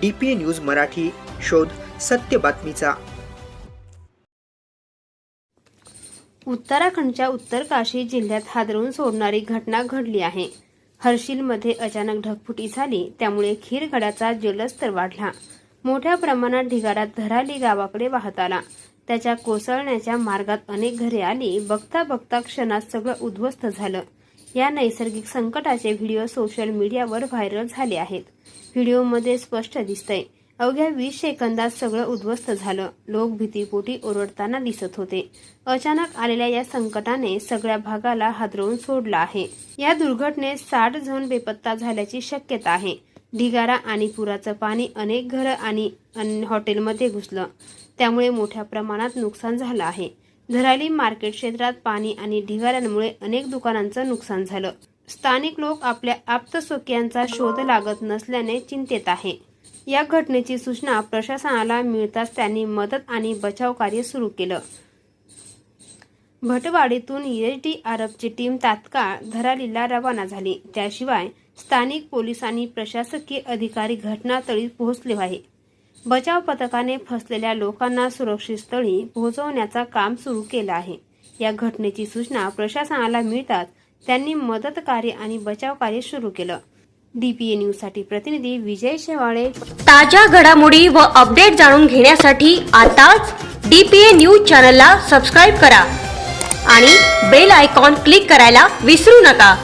DPA news Marathi शोध सत्य बातमीचा. उत्तराखंडच्या उत्तरकाशी जिल्ह्यात हादरवून सोडणारी घटना घडली आहे. हर्षिलमध्ये अचानक ढगफुटी झाली त्यामुळे खीरगडाचा जलस्तर वाढला. मोठ्या प्रमाणात ढिगारा धराली गावाकडे वाहत आला. त्याच्या कोसळण्याच्या मार्गात अनेक घरे आली. बघता बघता क्षणात सगळं उद्ध्वस्त झालं. या नैसर्गिक संकटाचे व्हिडिओ सोशल मीडियावर व्हायरल झाले आहेत. व्हिडिओमध्ये स्पष्ट दिसतंय. अवघ्या वीस सेकंदात सगळं उद्ध्वस्त झालं. लोक भीतीपोटी ओरडताना दिसत होते. अचानक आलेल्या या संकटाने सगळ्या भागाला हादरवून सोडलं आहे. या दुर्घटनेत साठ जण बेपत्ता झाल्याची शक्यता आहे. ढिगारा आणि पुराचं पाणी अनेक घरं आणि हॉटेलमध्ये घुसलं. त्यामुळे मोठ्या प्रमाणात नुकसान झालं आहे. धराली मार्केट क्षेत्रात पाणी आणि ढिगाऱ्यांमुळे अनेक दुकानांचं नुकसान झालं. स्थानिक लोक आपल्या आप्तसोक्यांचा शोध लागत नसल्याने चिंतेत आहे. या घटनेची सूचना प्रशासनाला मिळताच त्यांनी मदत आणि बचाव कार्य सुरू केलं. भटवाडीतून एसडीआरएफची टीम तात्काळ धरालीला रवाना झाली. त्याशिवाय स्थानिक पोलीस आणि प्रशासकीय अधिकारी घटनास्थळी पोहोचले आहे बचाव पथकाने फसलेल्या लोकांना सुरक्षित स्थळी पोहोचवण्याचा काम सुरू केलं आहे. या घटनेची सूचना प्रशासनाला मिळताच त्यांनी मदत कार्य आणि बचाव कार्य सुरू केलं. डीपीए न्यूजसाठी प्रतिनिधी विजय शेवाळे. ताज्या घडामोडी व अपडेट जाणून घेण्यासाठी आताच डीपीए न्यूज चॅनलला सबस्क्राईब करा आणि बेल आयकॉन क्लिक करायला विसरू नका.